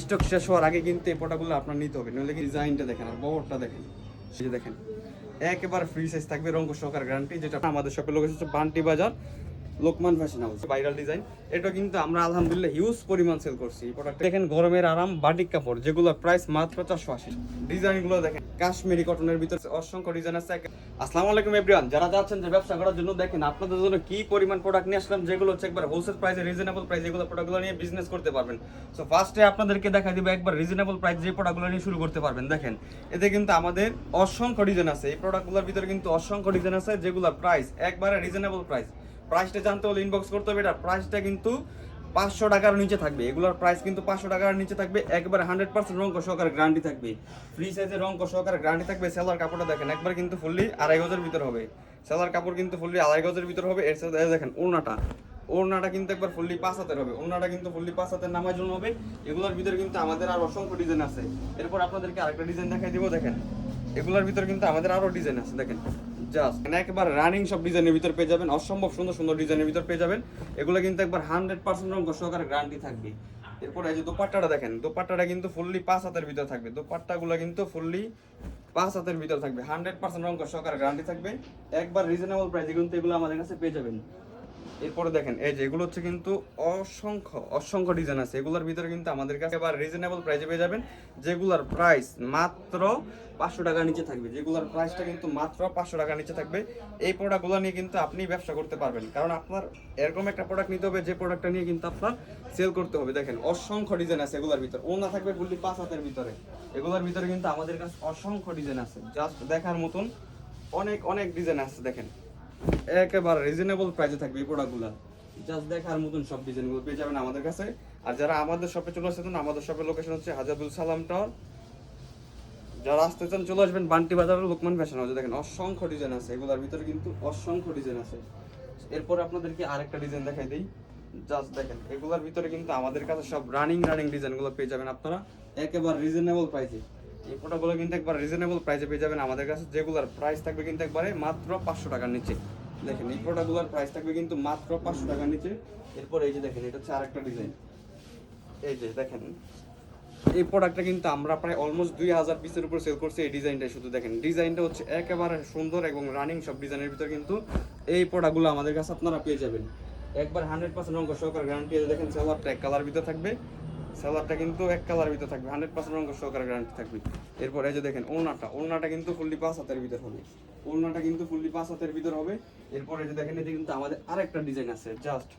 Stock শেষ হওয়ার আগে কিন্তু এই প্রোডাক্টগুলো আপনার নিতে হবে। নইলে ডিজাইনটা দেখেন আর বহরটা দেখেন। সেটা দেখেন, একেবারে ফ্রি সাইজ থাকবে রঙ্গ সহকার গ্যারান্টি যেটা আমাদের শপের location Banti Bazar. Lokman fashion house viral design এটা কিন্তু আমরা আলহামদুলিল্লাহ হিউজ পরিমাণ সেল করছি প্রোডাক্ট দেখেন গরমের আরাম, বাটিক কাপড়, যেগুলোর প্রাইস মাত্র চারশো আশি। ডিজাইনগুলো দেখেন, কাশ্মীরি কটনের ভিতরে অসংখ্য ডিজাইন আছে। আসসালামু আলাইকুম এভরিওয়ান যারা যাচ্ছেন যে ব্যবসা করার জন্য, দেখেন আপনাদের জন্য কি পরিমাণ প্রোডাক্ট নিয়ে আসলাম, যেগুলো হচ্ছে একবার হোলসেল প্রাইসে রিজনেবল প্রাইস এগুলো প্রোডাক্টগুলো নিয়ে বিজনেস করতে পারবেন। সো ফার্স্টে আপনাদেরকে দেখা দিব একবার রিজনেবল প্রাইস যে প্রোডাক্টগুলো নিয়ে শুরু করতে পারবেন। দেখেন, এতে কিন্তু আমাদের অসংখ্য ডিজাইন আছে। এই প্রোডাক্টগুলোর ভিতরে কিন্তু অসংখ্য ডিজাইন আছে, যেগুলোর প্রাইস একবারে রিজনেবল প্রাইস প্রাইসটা জানতে হলে ইনবক্স করতে হবে। এটা প্রাইসটা কিন্তু পাঁচশো টাকার নিচে থাকবে। এগুলোর প্রাইস কিন্তু পাঁচশো টাকার নিচে থাকবে। একবারে হান্ড্রেড পার্সেন্ট রং সহকারে গ্যারান্টি থাকবে। ফ্রি সাইজের রং সহকারে গ্যারান্টি থাকবে। সেলার কাপড়টা দেখেন, একবার কিন্তু ফুললি আড়াই গজের ভিতর হবে। সেলার কাপড় কিন্তু ফুললি আড়াই গজের ভিতর হবে। এর সাথে দেখেন, ওড়নাটা। ওড়নাটা কিন্তু একবার ফুললি পাঁচ হাতের হবে। ওড়নাটা কিন্তু ফুললি পাঁচ হাতের নামার জন্য হবে। এগুলোর ভিতরে কিন্তু আমাদের আর অসংখ্য ডিজাইন আছে। এরপর আপনাদেরকে আরেকটা ডিজাইন দেখাই দিব, দেখেন। এগুলোর ভিতরে কিন্তু আমাদের আরও ডিজাইন আছে, দেখেন। জাস্ট। একবার রানিং সব ডিজাইনের ভিতর পেয়ে যাবেন, অসম্ভব সুন্দর সুন্দর ডিজাইনের ভিতর পেয়ে যাবেন। এগুলো কিন্তু একবার হান্ড্রেড পার্সেন্ট রঙ সহকারে গ্যারান্টি থাকবে। এরপর এই যে দোপাট্টাটা দেখেন, দোপাট্টাটা কিন্তু ফুললি পাঁচ হাতের ভিতর থাকবে। দোপাট্টাগুলো কিন্তু ফুললি পাঁচ হাতের ভিতর থাকবে। হান্ড্রেড পার্সেন্ট রঙ সহকারে গ্যারান্টি থাকবে। একবার রিজনেবল প্রাইসে কিন্তু এগুলো আমাদের কাছে পেয়ে যাবেন। এরপরে দেখেন, এই যে এগুলো হচ্ছে কিন্তু অসংখ্য অসংখ্য ডিজাইন আছে। এগুলোর ভিতরে কিন্তু আমাদের কাছে এবার রিজনেবল প্রাইসে পেয়ে যাবেন, যেগুলোর প্রাইস মাত্র পাঁচশো টাকার নিচে থাকবে। যেগুলোর প্রাইসটা কিন্তু মাত্র পাঁচশো টাকার নিচে থাকবে। এই প্রোডাক্টগুলো নিয়ে কিন্তু আপনি ব্যবসা করতে পারবেন। কারণ আপনার এরকম একটা প্রোডাক্ট নিতে হবে, যে প্রোডাক্টটা নিয়ে কিন্তু আপনার সেল করতে হবে। দেখেন, অসংখ্য ডিজাইন আছে এগুলোর ভিতরে। ওনা থাকবে ফুললি পাঁচ হাতের ভিতরে। এগুলোর ভিতরে কিন্তু আমাদের কাছে অসংখ্য ডিজাইন আছে। জাস্ট দেখার মতন অনেক অনেক ডিজাইন আছে, দেখেন। একেবারে রিজনেবল প্রাইসে থাকবে এই প্রোডাক্টগুলো জাস্ট দেখার মতন সব ডিজাইনগুলো পেয়ে যাবেন আমাদের কাছে। আর যারা আমাদের শপে চলে আসতেন আমাদের শপের লোকেশন হচ্ছে হাজারুল সালাম টাওয়ার যারা আসতে চান, চলে আসবেন বান্টি বাজারের লোকমান ফ্যাশন হাউসে দেখেন, অসংখ্য ডিজাইন আছে। এগুলোর ভিতরে কিন্তু অসংখ্য ডিজাইন আছে। এরপর আপনাদেরকে আরেকটা ডিজাইন দেখাই দিই। জাস্ট দেখেন, এগুলোর ভিতরে কিন্তু আমাদের কাছে সব রানিং রানিং ডিজাইনগুলো পেয়ে যাবেন আপনারা। একেবারে রিজনেবল প্রাইসে এই প্রোডাক্টগুলো কিন্তু একবার রিজনেবল প্রাইসে পেয়ে যাবেন। আমাদের কাছে যেগুলোর প্রাইস থাকবে কিন্তু একবারে মাত্র পাঁচশো টাকার নিচে। দেখেন, এই প্রোডাক্টগুলোর প্রাইস থাকবে কিন্তু মাত্র পাঁচশো টাকার নিচে। এরপর এই যে দেখেন, এটা হচ্ছে আরেকটা ডিজাইন এই যে দেখেন, এই প্রোডাক্টটা কিন্তু আমরা প্রায় অলমোস্ট দুই হাজার পিসের উপর সেল করছি এই ডিজাইনটা শুধু দেখেন ডিজাইনটা হচ্ছে একেবারে সুন্দর এবং রানিং সব ডিজাইনের ভিতরে কিন্তু এই প্রোডাক্টগুলো আমাদের কাছে আপনারা পেয়ে যাবেন। একবার হান্ড্রেড পার্সেন্ট অঙ্ক সহকার গ্যারান্টি দেখেন সেলারটা এক কালার ভিতরে থাকবে। সেলারটা কিন্তু এক কালার ভিতর থাকবে, হান্ড্রেড পার্সেন্ট রঙ সহকার গ্যারান্টি থাকবে। এরপর এই যে দেখেন, ওড়নাটা ওড়নাটা কিন্তু ফুললি পাঁচ হাতের ভিতর হবে। ওড়নাটা কিন্তু ফুললি পাঁচ হাতের ভিতর হবে। এরপর এই যে দেখেন, এতে কিন্তু আমাদের আরেকটা ডিজাইন আছে জাস্ট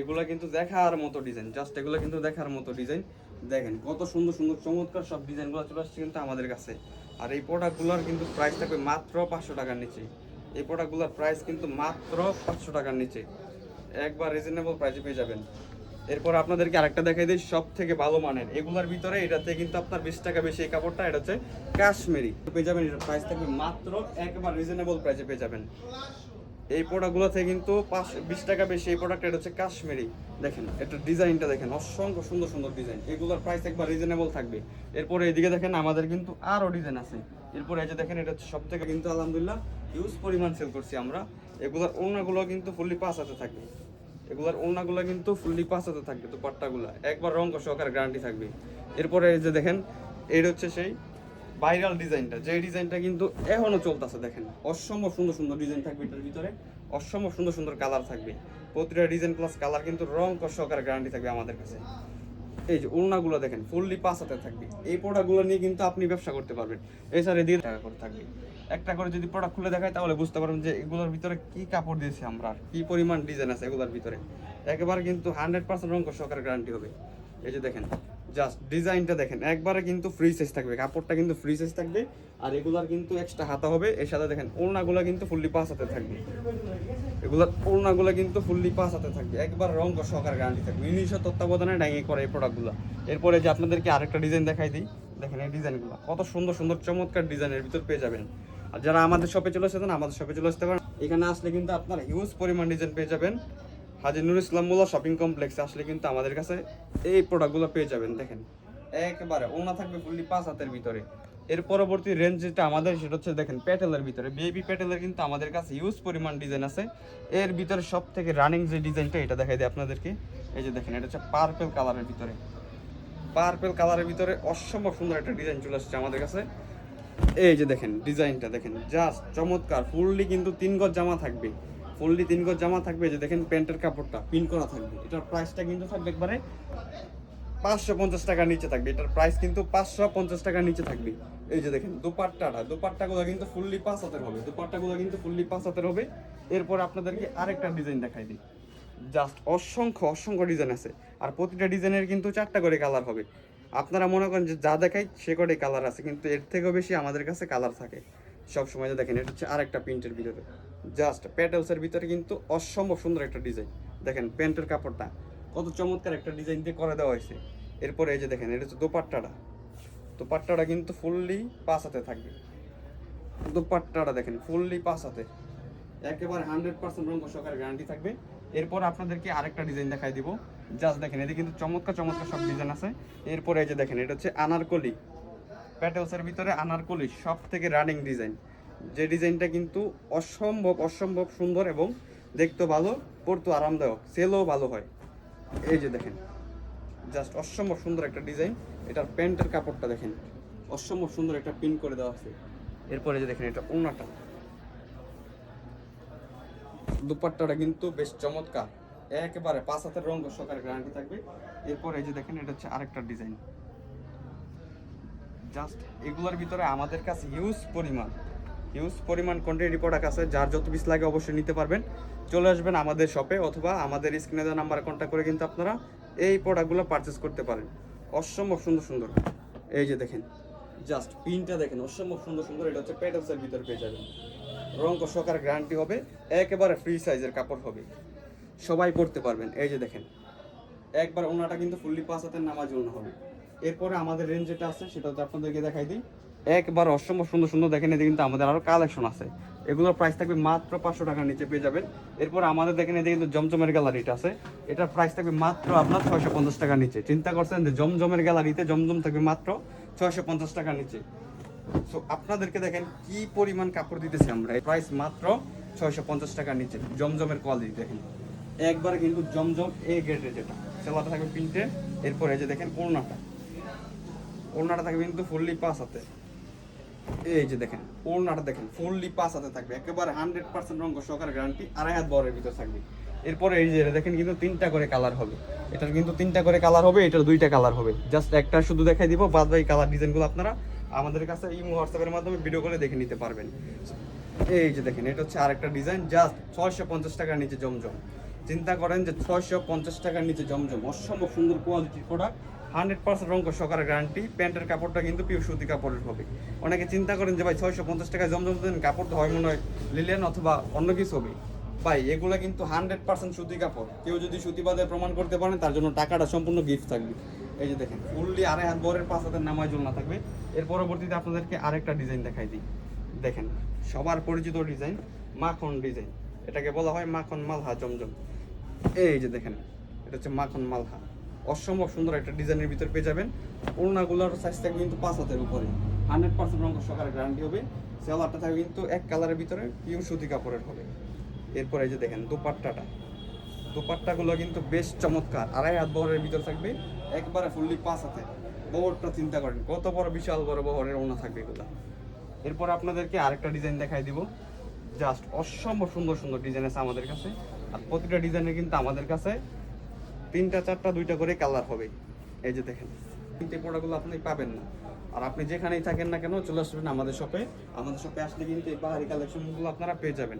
এগুলা কিন্তু দেখার মতো ডিজাইন জাস্ট এগুলো কিন্তু দেখার মতো ডিজাইন দেখেন, কত সুন্দর সুন্দর, চমৎকার সব ডিজাইনগুলো চলে আসছে কিন্তু আমাদের কাছে। আর এই প্রোডাক্টগুলোর কিন্তু প্রাইস থাকবে মাত্র পাঁচশো টাকার নিচে। এই প্রোডাক্টগুলোর প্রাইস কিন্তু মাত্র পাঁচশো টাকার নিচে। একবার রিজনেবল প্রাইসে পেয়ে যাবেন। এরপর আপনাদেরকে আরেকটা দেখাই দিই সব থেকে ভালো মানের। এগুলোর ভিতরে এটাতে কিন্তু আপনার বিশ টাকা বেশি এই কাপড়টা, এটা হচ্ছে কাশ্মীরি। পেয়ে যাবেন এটার প্রাইস থাকবে মাত্র একবার রিজনেবল প্রাইসে পেয়ে যাবেন। এই প্রোডাক্টগুলোতে কিন্তু পাঁচ, বিশ টাকা বেশি এই প্রোডাক্ট এটা হচ্ছে কাশ্মীরি। দেখেন, এটা ডিজাইনটা দেখেন, অসংখ্য সুন্দর সুন্দর ডিজাইন। এগুলোর প্রাইস একবার রিজনেবল থাকবে। এরপরে এদিকে দেখেন, আমাদের কিন্তু আরও ডিজাইন আছে। এরপরে এই যে দেখেন, এটা হচ্ছে সব থেকে কিন্তু আলহামদুলিল্লাহ হিউজ পরিমাণ সেল করছি আমরা। এগুলোর ওড়নাগুলো কিন্তু ফুললি পাঁচ হাতে থাকবে। এগুলোর ওড়নাগুলো কিন্তু ফুললি পাঁচ হাতে থাকবে তো পাট্টাগুলো একবার রঙ সহকারে গ্যারান্টি থাকবে। এরপরে এই যে দেখেন এটা হচ্ছে সেই ভাইরাল ডিজাইনটা। যে ডিজাইনটা কিন্তু এখনও চলতেছে, দেখেন। অসম্ভব সুন্দর সুন্দর ডিজাইন থাকবে এটার ভিতরে। অসম্ভব সুন্দর সুন্দর কালার থাকবে। প্রতিটা ডিজাইন প্লাস কালার কিন্তু রং সহকারে গ্যারান্টি থাকবে আমাদের কাছে। এই যে ওড়নাগুলো দেখেন ফুললি পাঁচ থাকবে। এই প্রোডাক্টগুলো নিয়ে কিন্তু আপনি ব্যবসা করতে পারবেন। এছাড়া দিয়ে টাকা করে থাকবে। একটা করে যদি প্রোডাক্ট খুলে দেখায় তাহলে বুঝতে পারবেন যে এগুলোর ভিতরে কি কাপড় দিয়েছি আমরা কি পরিমাণ ডিজাইন আছে এগুলোর ভিতরে। একেবারে কিন্তু হান্ড্রেড পার্সেন্ট রং সহকারে গ্যারান্টি হবে। এই যে দেখেন জাস্ট ডিজাইনটা দেখেন, একবারে কিন্তু ফ্রি সাইজ থাকবে, কাপড়টা কিন্তু ফ্রি সাইজ থাকবে, আর এগুলার কিন্তু এক্সট্রা হাতা হবে, এর সাথে দেখেন ওড়নাগুলো কিন্তু ফুললি পাঁচ হাতে থাকবে। এগুলোর ওড়নাগুলো কিন্তু ফুললি পাঁচ হাতে থাকবে, একবার রং সহকারে গ্যারান্টি থাকবে। ইংলিশের তত্ত্বাবধানে ডাঙিয়ে করে এই প্রোডাক্টগুলো এরপরে যে আপনাদেরকে আরেকটা ডিজাইন দেখাই দিই, দেখেন এই ডিজাইনগুলো কত সুন্দর সুন্দর চমৎকার ডিজাইনের ভিতর পেয়ে যাবেন। আর যারা আমাদের শপে চলে আসতেন আমাদের শপে চলে আসতে পারেন। এখানে আসলে কিন্তু আপনারা হিউজ পরিমাণ ডিজাইন পেয়ে যাবেন। হাজি নুর ইসলাম মোল্লা শপিং কমপ্লেক্সে আসলে কিন্তু আমাদের কাছে এই প্রোডাক্টগুলো পেয়ে যাবেন, দেখেন। একেবারে ওনা থাকবে ফুললি পাঁচ হাতের ভিতরে। এর পরবর্তী রেঞ্জ যেটা আমাদের, সেটা হচ্ছে দেখেন প্যাটেলের ভিতরে। বেবি প্যাটেলের কিন্তু আমাদের কাছে ইউজ পরিমাণ ডিজাইন আছে। এর ভিতরে সব থেকে রানিং যে ডিজাইনটা এটা দেখাই দিই আপনাদেরকে। এই যে দেখেন, এটা হচ্ছে পার্পেল কালারের ভিতরে। পার্পেল কালারের ভিতরে অসম্ভব সুন্দর একটা ডিজাইন চলে আসছে আমাদের কাছে। এই যে দেখেন, ডিজাইনটা দেখেন জাস্ট চমৎকার। ফুললি কিন্তু তিন গজ জামা থাকবে। ফুললি তিন গজ জামা থাকবে যে দেখেন প্যান্টের কাপড়টা পিন করা থাকবে। এটার প্রাইসটা কিন্তু থাকবে একবারে পাঁচশো পঞ্চাশ টাকার নিচে থাকবে। এটার প্রাইস কিন্তু পাঁচশো পঞ্চাশ টাকার নিচে থাকবে। এই যে দেখেন, দুপাট্টাটা, দুপাট্টাগুলো কিন্তু ফুললি পাঁচ হাতের হবে। দুপাট্টাগুলো কিন্তু ফুললি পাঁচ হাতের হবে। এরপর আপনাদেরকে আরেকটা ডিজাইন দেখাই দিই। জাস্ট অসংখ্য অসংখ্য ডিজাইন আছে। আর প্রতিটা ডিজাইনের কিন্তু চারটা করে কালার হবে। আপনারা মনে করেন যে যা দেখাই সে করে কালার আছে, কিন্তু এর থেকেও বেশি আমাদের কাছে কালার থাকে। সব সময় দেখেন, এটা হচ্ছে আরেকটা প্রিন্টের ভিতরে। জাস্ট প্যাটেলসের ভিতরে কিন্তু অসম্ভব সুন্দর একটা ডিজাইন দেখেন, প্যান্টের কাপড়টা, কত চমৎকার একটা ডিজাইন দিয়ে করে দেওয়া হয়েছে। এরপরে এই যে দেখেন, এটা হচ্ছে দোপাট্টাটা। দোপাট্টাটা কিন্তু ফুললি পাঁচ হাতে থাকবে। দোপাট্টাটা দেখেন ফুললি পাঁচ হাতে। একেবারে হান্ড্রেড পার্সেন্ট রঙ সহকারে গ্যারান্টি থাকবে। এরপর আপনাদেরকে আরেকটা ডিজাইন দেখাই দিব। জাস্ট দেখেন এদিকে কিন্তু চমৎকার চমৎকার সব ডিজাইন আছে। এরপরে এই যে দেখেন, এটা হচ্ছে আনারকলি। প্যাটেলসের ভিতরে আনারকলি সব থেকে রানিং ডিজাইন যে ডিজাইনটা কিন্তু অসম্ভব অসম্ভব সুন্দর এবং দেখতে ভালো পড়তো আরামদায়ক সেলও ভালো হয়। এই যে দেখেন, জাস্ট অসম্ভব সুন্দর একটা ডিজাইন এটার প্যান্টের কাপড়টা দেখেন, অসম্ভব সুন্দর একটা পিন করে দেওয়া আছে। এরপরে যে দেখেন, এটা ওনাটা। দুপাট্টাটা কিন্তু বেশ চমৎকার। একেবারে পাঁচ হাতের রঙ সকার গ্যারান্টি থাকবে। এরপর এই যে দেখেন, এটা হচ্ছে আরেকটা ডিজাইন জাস্ট এগুলোর ভিতরে আমাদের কাছে হিউজ পরিমাণ হিউজ পরিমাণ কোয়ান্টিটি প্রোডাক্ট আছে, যার যত পিস লাগে অবশ্যই নিতে পারবেন। চলে আসবেন আমাদের শপে অথবা আমাদের স্ক্রিনে দেওয়া নাম্বারে কন্ট্যাক্ট করে কিন্তু আপনারা এই প্রোডাক্টগুলো পারচেস করতে পারেন। অসম্ভব সুন্দর সুন্দর। এই যে দেখেন জাস্ট পিনটা দেখেন, অসম্ভব সুন্দর সুন্দর। এটা হচ্ছে প্যাটেলসের ভিতর পেয়ে যাবেন। রঙ সকার গ্যারান্টি হবে, একেবারে ফ্রি সাইজের কাপড় হবে। সবাই পড়তে পারবেন। এই যে দেখেন, একবার ওনাটা কিন্তু ফুললি পাঁচ হাতের নামাজ ওনা হবে। এরপরে আমাদের রেঞ্জ যেটা আছে, সেটা তো আপনাদেরকে দেখাই দিই। একবার অসম্ভব সুন্দর সুন্দর দেখেন, এদিকে কিন্তু আমাদের আরও কালেকশন আছে। এগুলোর প্রাইস থাকবে মাত্র পাঁচশো টাকার নিচে পেয়ে যাবেন। এরপর আমাদের দেখেন, এদিকে কিন্তু জমজমের গ্যালারিটা আছে। এটার প্রাইস থাকবে মাত্র আপনার ছয়শো পঞ্চাশ টাকার নিচে। চিন্তা করছেন যে জমজমের গ্যালারিতে জমজম থাকবে মাত্র ছয়শো পঞ্চাশ টাকার নিচে। সো আপনাদেরকে দেখেন কি পরিমাণ কাপড় দিতেছি আমরা। প্রাইস মাত্র ছয়শো পঞ্চাশ টাকার নিচে। জমজমের কোয়ালিটি দেখেন। একবারে কিন্তু জমজম এ গ্রেডের যেটা। সেলাটা থাকবে প্রিন্টে এরপরে এই যে দেখেন ওড়নাটা। ওড়নাটা থাকবে কিন্তু ফুললি পাস হাতে। এই যে দেখেন, ওড়নাটা দেখেন ফুললি পাস হাতে থাকবে। একেবারে হান্ড্রেড পার্সেন্ট রঙ সহকারে গ্যারান্টি আড়াই হাত বরের ভিতর থাকবে। এরপরে এই যে দেখেন কিন্তু তিনটা করে কালার হবে। এটার কিন্তু তিনটা করে কালার হবে, এটার দুইটা কালার হবে। জাস্ট একটা শুধু দেখাই দিব, বাদ বাকি কালার ডিজাইনগুলো আপনারা আমাদের কাছে ইমো হোয়াটসঅ্যাপের মাধ্যমে ভিডিও করে দেখে নিতে পারবেন। এই যে দেখেন, এটা হচ্ছে আরেকটা ডিজাইন জাস্ট ছয়শো পঞ্চাশ টাকার নিচে জমজম। চিন্তা করেন যে ছয়শো পঞ্চাশ টাকার নিচে জমজম। অসম্ভব সুন্দর কোয়ালিটির প্রোডাক্ট হান্ড্রেড পার্সেন্ট রঙ সকার গ্যারান্টি প্যান্টের কাপড়টা কিন্তু পিওর সুতি কাপড়ের হবে। অনেকে চিন্তা করেন যে ভাই, ছয়শো পঞ্চাশ টাকায় জমজম দেন, কাপড় তো হয় মনে হয় লিলেন অথবা অন্য কিছু হবে। ভাই, এগুলো কিন্তু হান্ড্রেড পার্সেন্ট সুতি কাপড়। কেউ যদি সুতি সুতিবাদে প্রমাণ করতে পারেন তার জন্য টাকাটা সম্পূর্ণ গিফট থাকবে। এই যে দেখেন ফুললি আড়াই হাত বরের পাঁচ হাতের নামায় জল না থাকবে। এর পরবর্তীতে আপনাদেরকে আরেকটা ডিজাইন দেখাই দিই। দেখেন, সবার পরিচিত ডিজাইন মাখন ডিজাইন এটাকে বলা হয় মাখন মালহা জমজম। এই যে দেখেন, এটা হচ্ছে মাখন মালহা। অসম্ভব সুন্দর একটা ডিজাইনের ভিতর পেয়ে যাবেন। ওড়নাগুলোর সাইজ থাকবে কিন্তু পাঁচ হাতের উপরে। হান্ড্রেড পার্সেন্ট রঙ সকালে গ্যারান্টি হবে। সেলারটা থাকবে কিন্তু এক কালারের ভিতরে পিওর সুতি কাপড়ের হবে। এরপরে এই যে দেখেন, দুপাট্টাটা। দুপাট্টাগুলো কিন্তু বেশ চমৎকার। আড়াই হাত বহরের ভিতর থাকবে। একবারে ফুললি পাঁচ হাতে। বহরটা চিন্তা করেন, কত বড় বিশাল বড় বহরের ওনা থাকবে এগুলো। এরপর আপনাদেরকে আরেকটা ডিজাইন দেখাই দিব। জাস্ট অসম্ভব সুন্দর সুন্দর ডিজাইন আছে আমাদের কাছে। আর প্রতিটা ডিজাইনের কিন্তু আমাদের কাছে তিনটা, চারটা, দুইটা করে কালার হবে। এই যে দেখেন এই প্রোডাক্টগুলো আপনি পাবেন না। আর আপনি যেখানেই থাকেন না কেন, চলে আসবেন আমাদের শপে আমাদের শপে আসলে কিন্তু এই পাহাড়ি কালেকশনগুলো আপনারা পেয়ে যাবেন।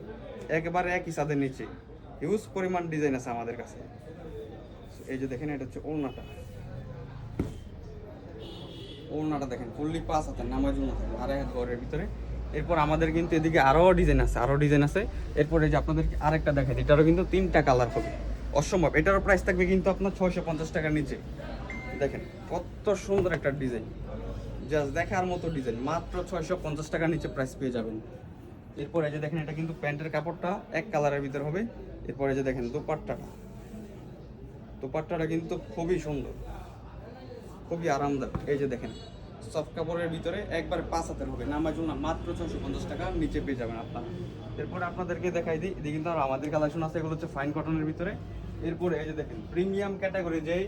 একেবারে একই ছাদের নিচে। হিউজ পরিমাণ ডিজাইন আছে আমাদের কাছে। এই যে দেখেন, এটা হচ্ছে ওড়নাটা। ওড়নাটা দেখেন ফুললি পাঁচ হাতের, নামাজ আড়াই হাত ঘরের ভিতরে। এরপর আমাদের কিন্তু এদিকে আরও ডিজাইন আছে আরও ডিজাইন আছে। এরপরে যে আপনাদেরকে আরেকটা দেখাই এটারও কিন্তু তিনটা কালার হবে। অসম্ভব, এটারও প্রাইস থাকবে কিন্তু আপনার ছয়শো পঞ্চাশ টাকার নিচে। দেখেন, কত সুন্দর একটা ডিজাইন জাস্ট দেখার মতো ডিজাইন মাত্র ছয়শো পঞ্চাশ টাকার নিচে প্রাইস পেয়ে যাবেন। এরপরে যে দেখেন, এটা কিন্তু প্যান্টের কাপড়টা এক কালারের ভিতর হবে। এরপরে যে দেখেন, দোপাট্টাটা। দুপাট্টাটা কিন্তু খুবই সুন্দর। খুবই আরামদায়ক। এই যে দেখেন সফট কাপড়ের ভিতরে একবার পাঁচ হাতের হবে। নামার জন্য মাত্র ছশো পঞ্চাশ টাকা, নিচে পেয়ে যাবেন আপনারা। এরপরে আপনাদেরকে দেখাই দিই এদিকে কিন্তু আমাদের কালেকশন আছে, এগুলো হচ্ছে ফাইন কটনের ভিতরে। এরপরে এই যে দেখেন প্রিমিয়াম ক্যাটাগরি যেই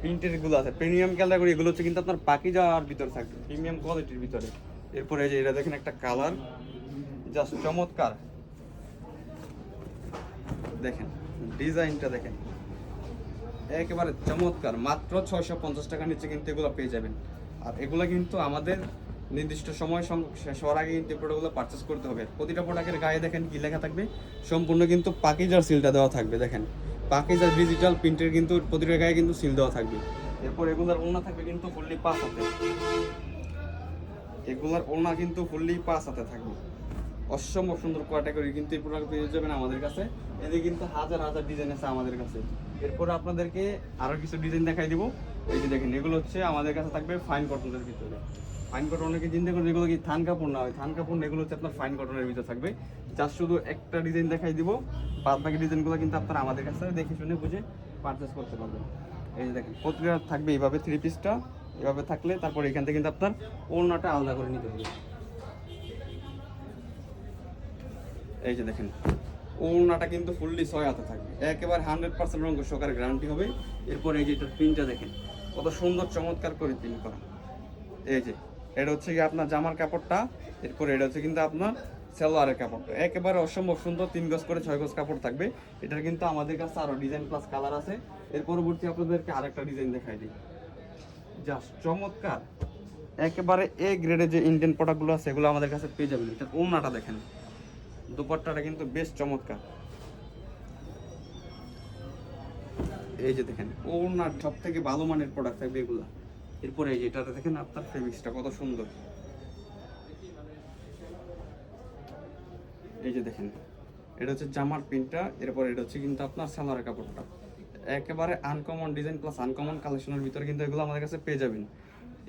প্রিন্টেরগুলো আছে প্রিমিয়াম ক্যাটাগরি এগুলো হচ্ছে কিন্তু আপনার পাকি যাওয়ার ভিতরে থাকবে প্রিমিয়াম কোয়ালিটির ভিতরে। এরপরে এই যে এটা দেখেন একটা কালার জাস্ট চমৎকার। দেখেন ডিজাইনটা দেখেন। একেবারে চমৎকার, মাত্র ছয়শো পঞ্চাশ টাকা নিচে কিন্তু এগুলো পেয়ে যাবেন। আর এগুলো কিন্তু আমাদের নির্দিষ্ট সময় শেষ হওয়ার আগে কিন্তু প্রোডাক্টগুলো পারচেস করতে হবে। প্রতিটা প্রোডাক্টের গায়ে দেখেন কি লেখা থাকবে? সম্পূর্ণ কিন্তু পাকিজার সিলটা দেওয়া থাকবে, দেখেন। পাকিজার ডিজিটাল প্রিন্টের কিন্তু প্রতিটা গায়ে কিন্তু সিল দেওয়া থাকবে। এরপর এগুলোর ওড়না থাকবে কিন্তু ফুললি পাঁচ হাতে। এগুলোর ওড়না কিন্তু ফুললি পাঁচ হাতে থাকবে। অসম্ভব সুন্দর ক্যাটাগরি কিন্তু এই প্রোডাক্ট পেয়ে যাবেন আমাদের কাছে। এদিকে কিন্তু হাজার হাজার ডিজাইন আছে আমাদের কাছে। এরপর আপনাদেরকে আরও কিছু ডিজাইন দেখাই দিব। এই যে দেখেন, এগুলো হচ্ছে আমাদের কাছে থাকবে ফাইন কটনের ভিতরে। ফাইন কটন অনেকে চিন্তা করেন এগুলো কি থান কাপড়? না হয় থান কাপড় এগুলো হচ্ছে আপনার ফাইন কটনের ভিতরে থাকবে। জাস্ট শুধু একটা ডিজাইন দেখাই দিব। বাদ বাকি ডিজাইনগুলো কিন্তু আপনারা আমাদের কাছে দেখে শুনে বুঝে পারচেস করতে পারবেন। এই যে দেখেন, প্রতিটা থাকবে এইভাবে থ্রি পিসটা এভাবে থাকলে তারপর এখান থেকে কিন্তু আপনার ওড়নাটা আলাদা করে নিতে হবে। এই যে দেখেন, ওড়নাটা কিন্তু ফুললি ছয় হাতে থাকবে। একেবারে হান্ড্রেড পার্সেন্ট রঙ সহকারে গ্যারান্টি হবে। এরপর এই যে এটার প্রিন্টটা দেখেন। কত সুন্দর চমৎকার করে প্রিন্ট করা এই যে, এটা হচ্ছে কি আপনার জামার কাপড়টা, এরপর এটা হচ্ছে কিন্তু আপনার সালোয়ারের কাপড়টা। একেবারে অসম্ভব সুন্দর তিন গজ করে ছয় গজ কাপড় থাকবে। এটার কিন্তু আমাদের কাছে আরও ডিজাইন প্লাস কালার আছে। এর পরবর্তী আপনাদেরকে আরেকটা ডিজাইন দেখাই দিই। জাস্ট চমৎকার। একেবারে এ গ্রেডের যে ইন্ডিয়ান প্রোডাক্টগুলো আছে, এগুলো আমাদের কাছে পেয়ে যাবেন। এটা ওড়নাটা দেখেন। দুপাট্টাটা কিন্তু বেশ চমৎকার। এই যে দেখেন ওনার সব থেকে ভালো মানের প্রোডাক্ট থাকবে এগুলো। এরপরে এই যে এটাতে দেখেন আপনার ফেব্রিক্সটা কত সুন্দর। এই যে দেখেন, এটা হচ্ছে জামার প্রিন্টটা এরপর এটা হচ্ছে কিন্তু আপনার সালোয়ারের কাপড়টা। একেবারে আনকমন ডিজাইন প্লাস আনকমন কালেকশনের ভিতরে কিন্তু এগুলো আমাদের কাছে পেয়ে যাবেন।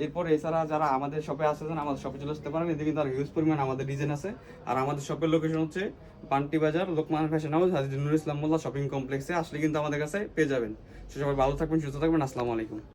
এরপর এছাড়া যারা আমাদের শপে আসতেছেন আমাদের শপে চলে আসতে পারেন, এদিকে কিন্তু আর হিউজ পরিমাণ আমাদের ডিজাইন আছে। আর আমাদের শপের লোকেশন হচ্ছে পান্টি বাজার, লোকমান ফ্যাশন হাউস হাজির নুর ইসলাম মোল্লা শপিং কমপ্লেক্সে আসলে কিন্তু আমাদের কাছে পেয়ে যাবেন। সে সবাই ভালো থাকবেন, সুস্থ থাকবেন, আসসালামু আলাইকুম।